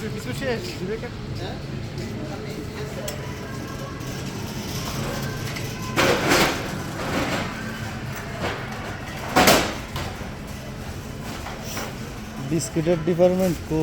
Biscuit biscuit শেষ দিবে কে বিস্কিটের ডিপার্টমেন্ট কো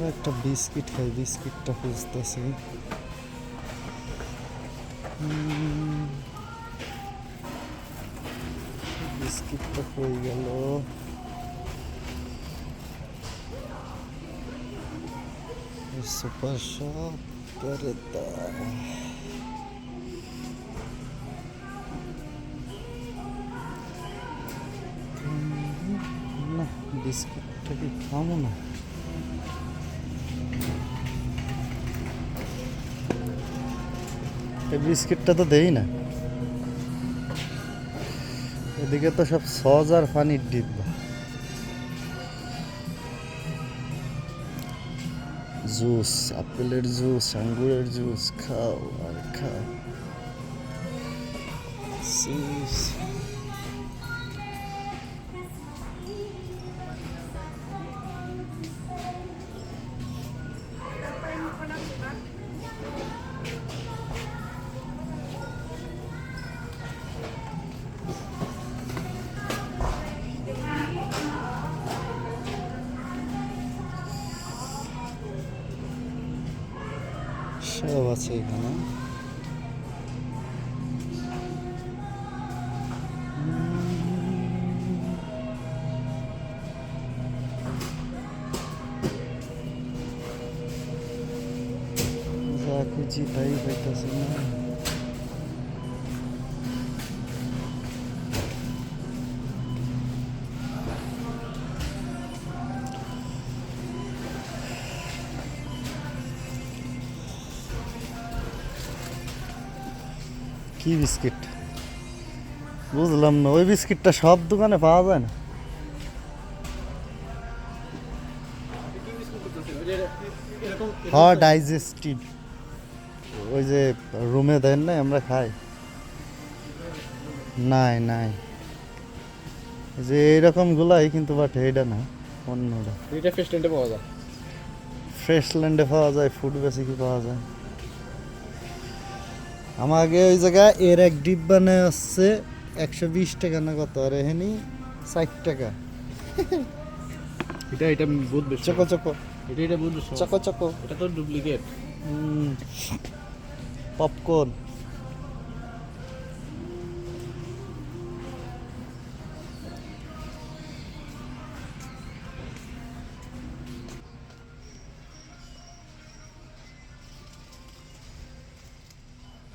আমরা একটা বিস্কিট খাই বিস্কিটটা খুঁজতেছি উম, বিস্কিটটা কই গেল সুপার শপ পেরেতা না বিস্কিটটা কি খামো না এই বিস্কিটটা তো দেই না। এদিকে তো সব সজ আর পানির ডিব্বা। জুস, আপেলের জুস, আঙ্গুরের জুস, খাও আর খাও। সব আছে এখানে। যা খুঁজি তাই পাইতেছি না। কি বিস্কিট? বুঝলাম না ওই বিস্কিটটা সব দোকানে পাওয়া যায় না। হ্যাঁ ডাইজেস্টিভ ওই যে রুমে দেন না আমরা খাই। নাই নাই। যে এইরকম গুলাই কিন্তু বাট এইটা না অন্যটা। এটা ফেস্টেন্টে পাওয়া যায়। ফ্রেশ ল্যান্ডে পাওয়া যায় ফুড বেশি কি পাওয়া যায়। আমাকে ওই জায়গায় এর এক ডিব্বা নেওয়া হচ্ছে একশো বিশ টাকা না কত? আর এখানে ষাট টাকা। এটা এটা বহুত বেশি। Choco choco. এটা এটা বহুত চকো চকো। এটা তো ডুপ্লিকেট। পপকর্ন।